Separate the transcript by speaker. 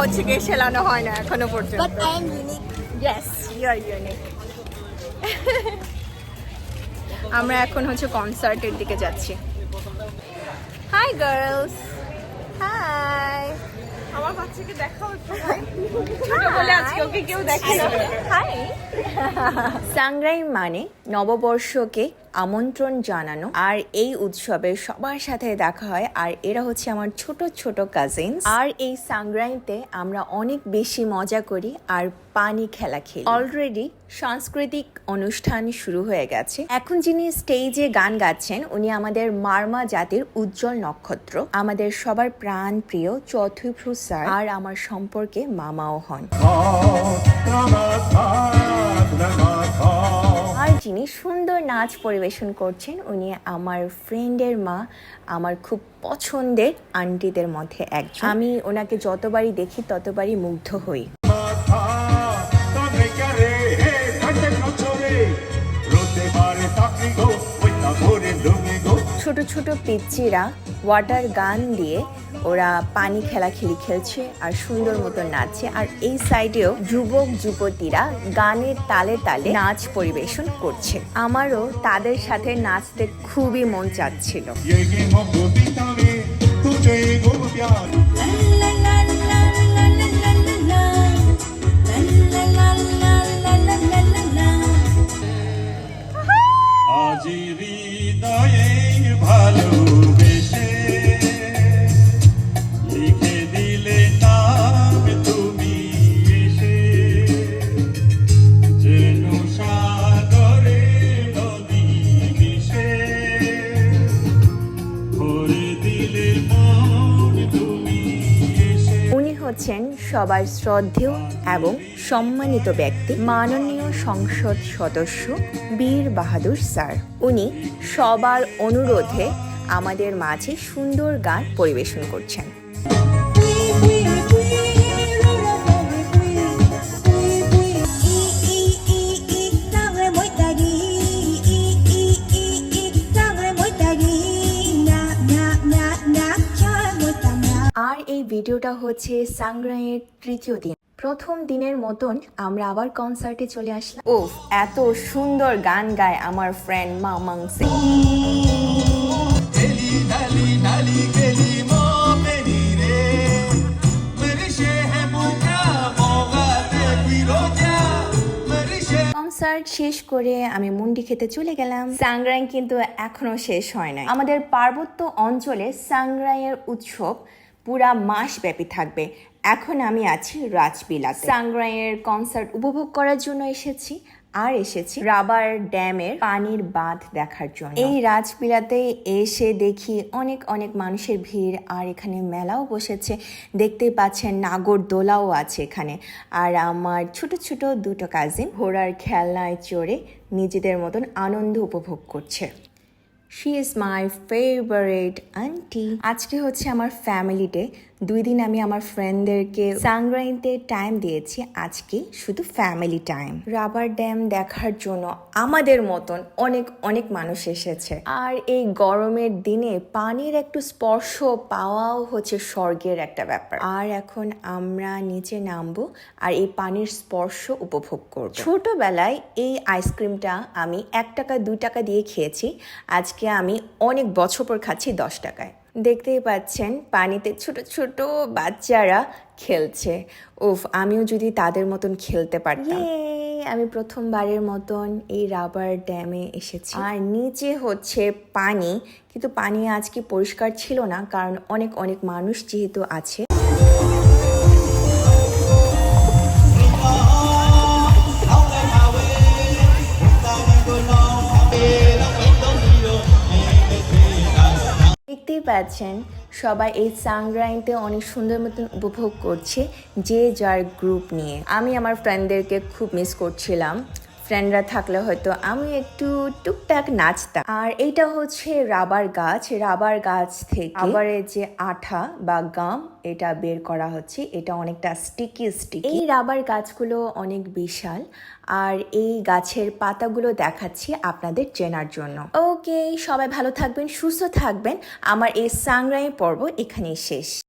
Speaker 1: হচ্ছে গিয়ে সেলানো হয় না এখনও পর্যন্ত. ইয়েস ইউ আর ইউনিক আমরা এখন হচ্ছে কনসার্টের দিকে যাচ্ছি। হাই গার্লস হাই
Speaker 2: আমার বাচ্চাকে দেখাও একটু ভাই। ছোট বলে আজকে ওকে কেউ দেখে না।
Speaker 1: হাই সাংরাই মানে নববর্ষকে আমন্ত্রণ জানানো আর এই উৎসবে সবার সাথে দেখা হয়। আর এরা হচ্ছে আমার ছোট ছোট কাজিন আর এই সাংরাইতে আমরা অনেক বেশি মজা করি আর পানি খেলা খেলি। অলরেডি সাংস্কৃতিক অনুষ্ঠান শুরু হয়ে গেছে। এখন যিনি স্টেজে গান গাচ্ছেন উনি আমাদের মারমা জাতির উজ্জ্বল নক্ষত্র। আমাদের সবার প্রাণ প্রিয় চতুর্ভ্রু স্যার। আর আমার সম্পর্কে মামাও হন। আর যিনি সুন্দর নাচ পরিবেশন করছেন উনি আমার ফ্রেন্ডের মা আমার খুব পছন্দের আন্টিদের মধ্যে একজন। আমি ওনাকে যতবারই দেখি ততবারই মুগ্ধ হই। ছোট ছোট পিচ্চিরা ওয়াটার গান দিয়ে ওরা পানি খেলাখেলি খেলছে আর সুন্দর মতো নাচছে। আর এই সাইডেও যুবক যুবতীরা গানের তালে তালে নাচ পরিবেশন করছে। আমারও তাদের সাথে নাচতে খুবই মন চাচ্ছিল। হচ্ছেন সবার শ্রদ্ধেয় এবং সম্মানিত ব্যক্তি মাননীয় সংসদ সদস্য বীর বাহাদুর স্যার। উনি সবার অনুরোধে আমাদের মাঝে সুন্দর গান পরিবেশন করছেন। ভিডিওটা হচ্ছে সাংগ্রাইয়ের তৃতীয় দিন। প্রথম দিনের মতন আমরা আবার কনসার্টে চলে আসলাম। ও এত সুন্দর গান গায় আমার ফ্রেন্ড মামাং সিং। কনসার্ট শেষ করে আমি মুন্ডি খেতে চলে গেলাম। সাংগ্রাই কিন্তু এখনও শেষ হয় নাই। আমাদের পার্বত্য অঞ্চলে সাংগ্রাইয়ের উৎসব পুরা মাস ব্যাপী থাকবে। এখন আমি আছি রাজবিলাতে। সাংগ্রাইয়ের কনসার্ট উপভোগ করার জন্য এসেছি আর এসেছি রাবার ড্যামের পানির বাঁধ দেখার জন্য। এই রাজবিলাতে এসে দেখি অনেক অনেক মানুষের ভিড় আর এখানে মেলাও বসেছে। দেখতেই পাচ্ছেন নাগর দোলাও আছে এখানে। আর আমার ছোট ছোট দুটো কাজিন ঘোড়ার খেলনায় চড়ে নিজেদের মতন আনন্দ উপভোগ করছে। She is my favourite aunty আজকে হচ্ছে আমার ফ্যামিলি ডে দুই দিন আমি আমার ফ্রেন্ডদেরকে সাংগ্রাইতে টাইম দিয়েছি। আজকে শুধু ফ্যামিলি টাইম রাবার ড্যাম দেখার জন্য আমাদের মতন অনেক অনেক মানুষ এসেছে। আর এই গরমের দিনে পানির একটু স্পর্শ পাওয়াও হচ্ছে স্বর্গের একটা ব্যাপার। আর এখন আমরা নিচে নামবো আর এই পানির স্পর্শ উপভোগ করব। ছোটবেলায় এই আইসক্রিমটা আমি এক টাকা, দুই টাকা দিয়ে খেয়েছি। আজকে আমি অনেক বছর পর খাচ্ছি দশ টাকায়। দেখতেই পাচ্ছেন পানিতে ছোট ছোট বাচ্চারা খেলছে। উফ আমিও যদি তাদের মতন খেলতে পারতাম। আমি প্রথমবারের মতন এই রাবার ড্যামে এসেছি। আর নিচে হচ্ছে পানি কিন্তু পানি আজকে পরিষ্কার ছিল না কারণ অনেক অনেক মানুষ যেহেতু আছে। পাচ্ছেন। সবাই এই সাংগ্রাইনতে অনেক সুন্দর মতন উপভোগ করছে, যে যার গ্রুপ নিয়ে। আমি আমার ফ্রেন্ডদেরকে খুব মিস করছিলাম। ফ্রেন্ডরা থাকলে হয়তো আমি একটু টুকটাক নাচতাম। আর এইটা হচ্ছে রাবার গাছ। রাবার গাছ থেকে রাবারের যে আঠা বা গাম, এটা বের করা হচ্ছে। এটা অনেকটা স্টিকি স্টিকি এই রাবার গাছগুলো অনেক বিশাল। আর এই গাছের পাতাগুলো দেখাচ্ছি আপনাদের চেনার জন্য। ওকে সবাই ভালো থাকবেন, সুস্থ থাকবেন। আমার এই সাংরাই পর্ব এখানেই শেষ।